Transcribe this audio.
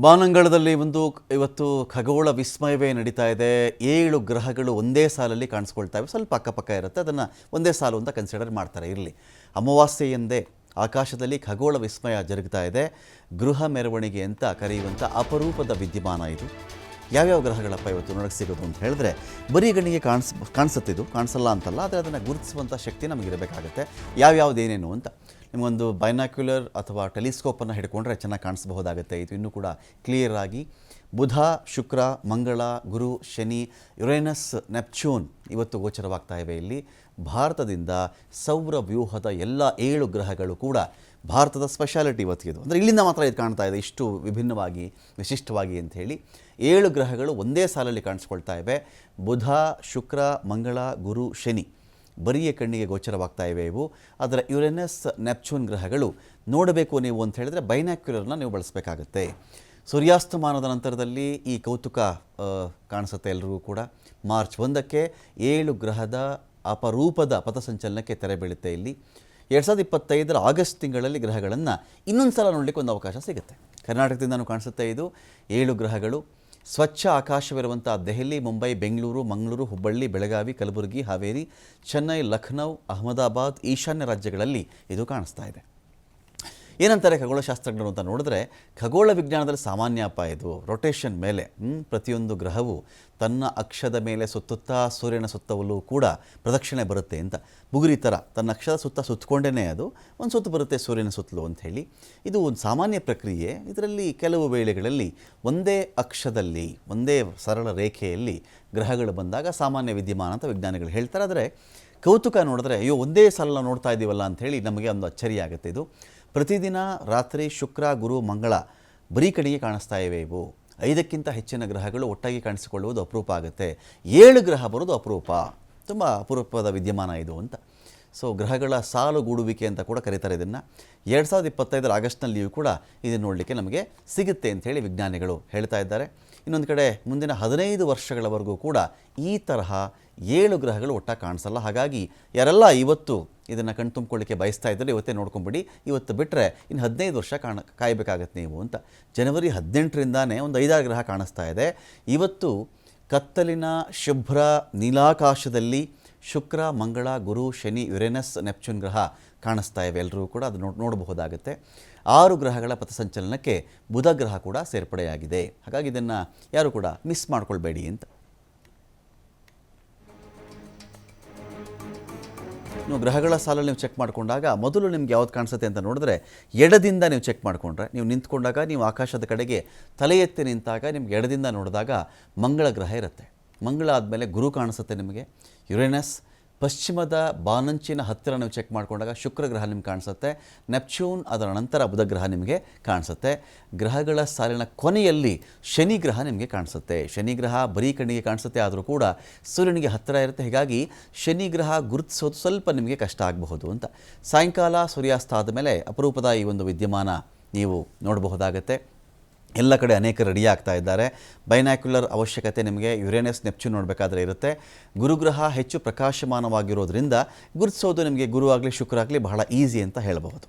ಬಾನಂಗಳದಲ್ಲಿ ಒಂದು ಇವತ್ತು ಖಗೋಳ ವಿಸ್ಮಯವೇ ನಡೀತಾ ಇದೆ. ಏಳು ಗ್ರಹಗಳು ಒಂದೇ ಸಾಲಲ್ಲಿ ಕಾಣಿಸ್ಕೊಳ್ತಾ ಇವೆ. ಸ್ವಲ್ಪ ಅಕ್ಕಪಕ್ಕ ಇರುತ್ತೆ. ಅದನ್ನು ಒಂದೇ ಸಾಲು ಅಂತ ಕನ್ಸಿಡರ್ ಮಾಡ್ತಾರೆ. ಇರಲಿ. ಅಮಾವಾಸ್ಯೆಯಂದೇ ಆಕಾಶದಲ್ಲಿ ಖಗೋಳ ವಿಸ್ಮಯ ಜರುಗ್ತಾ ಇದೆ. ಗೃಹ ಮೆರವಣಿಗೆ ಅಂತ ಕರೆಯುವಂಥ ಅಪರೂಪದ ವಿದ್ಯಮಾನ ಇದು. ಯಾವ್ಯಾವ ಗ್ರಹಗಳಪ್ಪ ಇವತ್ತು ನೋಡಕ್ಕೆ ಸಿಗೋದು ಅಂತ ಹೇಳಿದ್ರೆ, ಬರೀ ಗಣಿಗೆ ಕಾಣಿಸ್ ಕಾಣಿಸುತ್ತಿದ್ದು, ಕಾಣಿಸಲ್ಲ ಅಂತಲ್ಲ, ಆದರೆ ಅದನ್ನು ಗುರುತಿಸುವಂಥ ಶಕ್ತಿ ನಮಗಿರಬೇಕಾಗತ್ತೆ. ಯಾವ್ಯಾವ್ದೇನೇನು ಅಂತ. ನಿಮಗೊಂದು ಬೈನಾಕ್ಯುಲರ್ ಅಥವಾ ಟೆಲಿಸ್ಕೋಪನ್ನು ಹಿಡ್ಕೊಂಡ್ರೆ ಚೆನ್ನಾಗಿ ಕಾಣಿಸಬಹುದಾಗುತ್ತೆ. ಇದು ಇನ್ನೂ ಕೂಡ ಕ್ಲಿಯರ್ ಆಗಿ. ಬುಧ, ಶುಕ್ರ, ಮಂಗಳ, ಗುರು, ಶನಿ, ಯುರೇನಸ್, ನೆಪ್ಚೂನ್ ಇವತ್ತು ಗೋಚರವಾಗ್ತಾ ಇವೆ ಇಲ್ಲಿ. ಭಾರತದಿಂದ ಸೌರ ವ್ಯೂಹದ ಎಲ್ಲ ಏಳು ಗ್ರಹಗಳು ಕೂಡ ಭಾರತದ ಸ್ಪೆಷಾಲಿಟಿ ಇವತ್ತಿದು ಅಂದರೆ ಇಲ್ಲಿಂದ ಮಾತ್ರ ಇದು ಕಾಣ್ತಾ ಇದೆ, ಇಷ್ಟು ವಿಭಿನ್ನವಾಗಿ, ವಿಶಿಷ್ಟವಾಗಿ ಅಂತ ಹೇಳಿ. ಏಳು ಗ್ರಹಗಳು ಒಂದೇ ಸಾಲಲ್ಲಿ ಕಾಣಿಸ್ಕೊಳ್ತಾ ಇವೆ. ಬುಧ, ಶುಕ್ರ, ಮಂಗಳ, ಗುರು, ಶನಿ. ಬರಿಯ ಕಣ್ಣಿಗೆ ಗೋಚರವಾಗ್ತಾ ಇವೆ ಇವು. ಅದರ ಯುರೆನಸ್ ನೆಪ್ಚೂನ್ ಗ್ರಹಗಳು ನೋಡಬೇಕು ನೀವು ಅಂತ ಹೇಳಿದ್ರೆ ಬೈನಾಕ್ಯುಲರ್ನ ನೀವು ಬಳಸಬೇಕಾಗತ್ತೆ. ಸೂರ್ಯಾಸ್ತಮಾನದ ನಂತರದಲ್ಲಿ ಈ ಕೌತುಕ ಕಾಣಿಸುತ್ತೆ ಎಲ್ಲರಿಗೂ ಕೂಡ. ಮಾರ್ಚ್ ಒಂದಕ್ಕೆ ಏಳು ಗ್ರಹದ ಅಪರೂಪದ ಪಥಸಂಚಲನಕ್ಕೆ ತೆರೆ ಬೀಳುತ್ತೆ ಇಲ್ಲಿ. ಎರಡು ಸಾವಿರದ ಇಪ್ಪತ್ತೈದರ ಆಗಸ್ಟ್ ತಿಂಗಳಲ್ಲಿ ಗ್ರಹಗಳನ್ನು ಇನ್ನೊಂದು ಸಲ ನೋಡಲಿಕ್ಕೆ ಒಂದು ಅವಕಾಶ ಸಿಗುತ್ತೆ. ಕರ್ನಾಟಕದಿಂದನೂ ಕಾಣಿಸುತ್ತೆ ಇದು. ಏಳು ಗ್ರಹಗಳು. ಸ್ವಚ್ಛ ಆಕಾಶವಿರುವಂಥ ದೆಹಲಿ, ಮುಂಬೈ, ಬೆಂಗಳೂರು, ಮಂಗಳೂರು, ಹುಬ್ಬಳ್ಳಿ, ಬೆಳಗಾವಿ, ಕಲಬುರಗಿ, ಹಾವೇರಿ, ಚೆನ್ನೈ, ಲಖನೌ, ಅಹಮದಾಬಾದ್, ಈಶಾನ್ಯ ರಾಜ್ಯಗಳಲ್ಲಿ ಇದು ಕಾಣಿಸ್ತಾ ಇದೆ. ಏನಂತಾರೆ ಖಗೋಳಶಾಸ್ತ್ರಜ್ಞರು ಅಂತ ನೋಡಿದ್ರೆ, ಖಗೋಳ ವಿಜ್ಞಾನದಲ್ಲಿ ಸಾಮಾನ್ಯ ಅಪಾಯ ಇದು ರೊಟೇಷನ್ ಮೇಲೆ ಪ್ರತಿಯೊಂದು ಗ್ರಹವು ತನ್ನ ಅಕ್ಷದ ಮೇಲೆ ಸುತ್ತುತ್ತಾ ಸೂರ್ಯನ ಸುತ್ತವಲ್ಲೂ ಕೂಡ ಪ್ರದಕ್ಷಿಣೆ ಬರುತ್ತೆ ಅಂತ. ಬುಗುರಿ ಥರ ತನ್ನ ಅಕ್ಷದ ಸುತ್ತ ಸುತ್ತಕೊಂಡೇ ಅದು, ಒಂದು ಸುತ್ತು ಬರುತ್ತೆ ಸೂರ್ಯನ ಸುತ್ತಲೂ ಹೇಳಿ. ಇದು ಒಂದು ಸಾಮಾನ್ಯ ಪ್ರಕ್ರಿಯೆ. ಇದರಲ್ಲಿ ಕೆಲವು ವೇಳೆಗಳಲ್ಲಿ ಒಂದೇ ಅಕ್ಷದಲ್ಲಿ, ಒಂದೇ ಸರಳ ರೇಖೆಯಲ್ಲಿ ಗ್ರಹಗಳು ಬಂದಾಗ ಸಾಮಾನ್ಯ ವಿದ್ಯಮಾನ ಅಂತ ವಿಜ್ಞಾನಿಗಳು ಹೇಳ್ತಾರೆ. ಆದರೆ ಕೌತುಕ ನೋಡಿದ್ರೆ, ಅಯ್ಯೋ, ಒಂದೇ ಸಲ ನೋಡ್ತಾ ಇದ್ದೀವಲ್ಲ ಅಂಥೇಳಿ ನಮಗೆ ಒಂದು ಅಚ್ಚರಿ ಆಗುತ್ತೆ ಇದು. ಪ್ರತಿದಿನ ರಾತ್ರಿ ಶುಕ್ರ, ಗುರು, ಮಂಗಳ ಬರೀ ಕಡೆಗೆ ಕಾಣಿಸ್ತಾ ಇವೆ ಇವು. ಐದಕ್ಕಿಂತ ಹೆಚ್ಚಿನ ಗ್ರಹಗಳು ಒಟ್ಟಾಗಿ ಕಾಣಿಸಿಕೊಳ್ಳುವುದು ಅಪರೂಪ ಆಗುತ್ತೆ. ಏಳು ಗ್ರಹ ಬರೋದು ಅಪರೂಪ. ತುಂಬ ಅಪರೂಪದ ವಿದ್ಯಮಾನ ಇದು ಅಂತ. ಸೊ ಗ್ರಹಗಳ ಸಾಲುಗೂಡುವಿಕೆ ಅಂತ ಕೂಡ ಕರೀತಾರೆ ಇದನ್ನು. ಎರಡು ಸಾವಿರದ ಇಪ್ಪತ್ತೈದರ ಆಗಸ್ಟ್ನಲ್ಲಿಯೂ ಕೂಡ ಇದನ್ನು ನೋಡಲಿಕ್ಕೆ ನಮಗೆ ಸಿಗುತ್ತೆ ಅಂಥೇಳಿ ವಿಜ್ಞಾನಿಗಳು ಹೇಳ್ತಾ ಇದ್ದಾರೆ. ಇನ್ನೊಂದು ಕಡೆ ಮುಂದಿನ ಹದಿನೈದು ವರ್ಷಗಳವರೆಗೂ ಕೂಡ ಈ ತರಹ ಏಳು ಗ್ರಹಗಳು ಒಟ್ಟಾಗಿ ಕಾಣಿಸಲ್ಲ. ಹಾಗಾಗಿ ಯಾರೆಲ್ಲ ಇವತ್ತು ಇದನ್ನು ಕಣ್ತುಂಬ್ಕೊಳ್ಳಿಕ್ಕೆ ಬಯಸ್ತಾ ಇದ್ದರೆ, ಇವತ್ತೇ ನೋಡ್ಕೊಂಬಿಡಿ. ಇವತ್ತು ಬಿಟ್ಟರೆ ಇನ್ನು ಹದಿನೈದು ವರ್ಷ ಕಾಣ, ಕಾಯಬೇಕಾಗತ್ತೆ ನೀವು ಅಂತ. ಜನವರಿ ಹದಿನೆಂಟರಿಂದಾನೇ ಒಂದು ಐದಾರು ಗ್ರಹ ಕಾಣಿಸ್ತಾ ಇದೆ. ಇವತ್ತು ಕತ್ತಲಿನ ಶುಭ್ರ ನೀಲಾಕಾಶದಲ್ಲಿ ಶುಕ್ರ, ಮಂಗಳ, ಗುರು, ಶನಿ, ಯುರೇನಸ್, ನೆಪ್ಚೂನ್ ಗ್ರಹ ಕಾಣಿಸ್ತಾ ಇವೆ. ಎಲ್ಲರೂ ಕೂಡ ಅದು ನೋಡ್ ನೋಡಬಹುದಾಗುತ್ತೆ. ಆರು ಗ್ರಹಗಳ ಪಥಸಂಚಲನಕ್ಕೆ ಬುಧ ಗ್ರಹ ಕೂಡ ಸೇರ್ಪಡೆಯಾಗಿದೆ. ಹಾಗಾಗಿ ಇದನ್ನು ಯಾರು ಕೂಡ ಮಿಸ್ ಮಾಡ್ಕೊಳ್ಬೇಡಿ ಅಂತ. ನೀವು ಗ್ರಹಗಳ ಸಾಲಲ್ಲಿ ನೀವು ಚೆಕ್ ಮಾಡಿಕೊಂಡಾಗ ಮೊದಲು ನಿಮ್ಗೆ ಯಾವ್ದು ಕಾಣಿಸುತ್ತೆ ಅಂತ ನೋಡಿದ್ರೆ ಎಡದಿಂದ ನೀವು ಚೆಕ್ ಮಾಡಿಕೊಂಡ್ರೆ. ನೀವು ನಿಂತ್ಕೊಂಡಾಗ ನೀವು ಆಕಾಶದ ಕಡೆಗೆ ತಲೆ ಎತ್ತಿ ನಿಂತಾಗ ನಿಮ್ಗೆ ಎಡದಿಂದ ನೋಡಿದಾಗ ಮಂಗಳ ಗ್ರಹ ಇರುತ್ತೆ. ಮಂಗಳ ಆದಮೇಲೆ ಗುರು ಕಾಣಿಸುತ್ತೆ ನಿಮಗೆ. ಯುರೇನಸ್ ಪಶ್ಚಿಮದ ಬಾನಂಚಿನ ಹತ್ತಿರ ನೀವು ಚೆಕ್ ಮಾಡಿಕೊಂಡಾಗ ಶುಕ್ರ ಗ್ರಹ ನಿಮ್ಗೆ ಕಾಣಿಸುತ್ತೆ. ನೆಪ್ಚೂನ್ ಅದರ ನಂತರ ಬುಧ ಗ್ರಹ ನಿಮಗೆ ಕಾಣಿಸುತ್ತೆ. ಗ್ರಹಗಳ ಸಾಲಿನ ಕೊನೆಯಲ್ಲಿ ಶನಿ ಗ್ರಹ ನಿಮಗೆ ಕಾಣಿಸುತ್ತೆ. ಶನಿ ಗ್ರಹ ಬರೀ ಕಣ್ಣಿಗೆ ಕಾಣಿಸುತ್ತೆ, ಆದರೂ ಕೂಡ ಸೂರ್ಯನಿಗೆ ಹತ್ತಿರ ಇರುತ್ತೆ. ಹೀಗಾಗಿ ಶನಿ ಗ್ರಹ ಗುರುತಿಸೋದು ಸ್ವಲ್ಪ ನಿಮಗೆ ಕಷ್ಟ ಆಗಬಹುದು ಅಂತ. ಸಾಯಂಕಾಲ ಸೂರ್ಯಾಸ್ತ ಆದಮೇಲೆ ಅಪರೂಪದ ಈ ಒಂದು ವಿದ್ಯಮಾನ ನೀವು ನೋಡಬಹುದಾಗತ್ತೆ. ಎಲ್ಲ ಕಡೆ ಅನೇಕ ರೆಡಿ ಆಗ್ತಾ ಇದ್ದಾರೆ. ಬೈನಾಕ್ಯುಲರ್ ಅವಶ್ಯಕತೆ ನಿಮಗೆ ಯುರೇನಸ್ ನೆಪ್ಚೂನ್ ನೋಡಬೇಕಾದ್ರೆ ಇರುತ್ತೆ. ಗುರುಗ್ರಹ ಹೆಚ್ಚು ಪ್ರಕಾಶಮಾನವಾಗಿರೋದ್ರಿಂದ ಗುರುತಿಸೋದು ನಿಮಗೆ ಗುರು ಆಗಲಿ ಶುಕ್ರ ಆಗಲಿ ಬಹಳ ಈಸಿ ಅಂತ ಹೇಳಬಹುದು.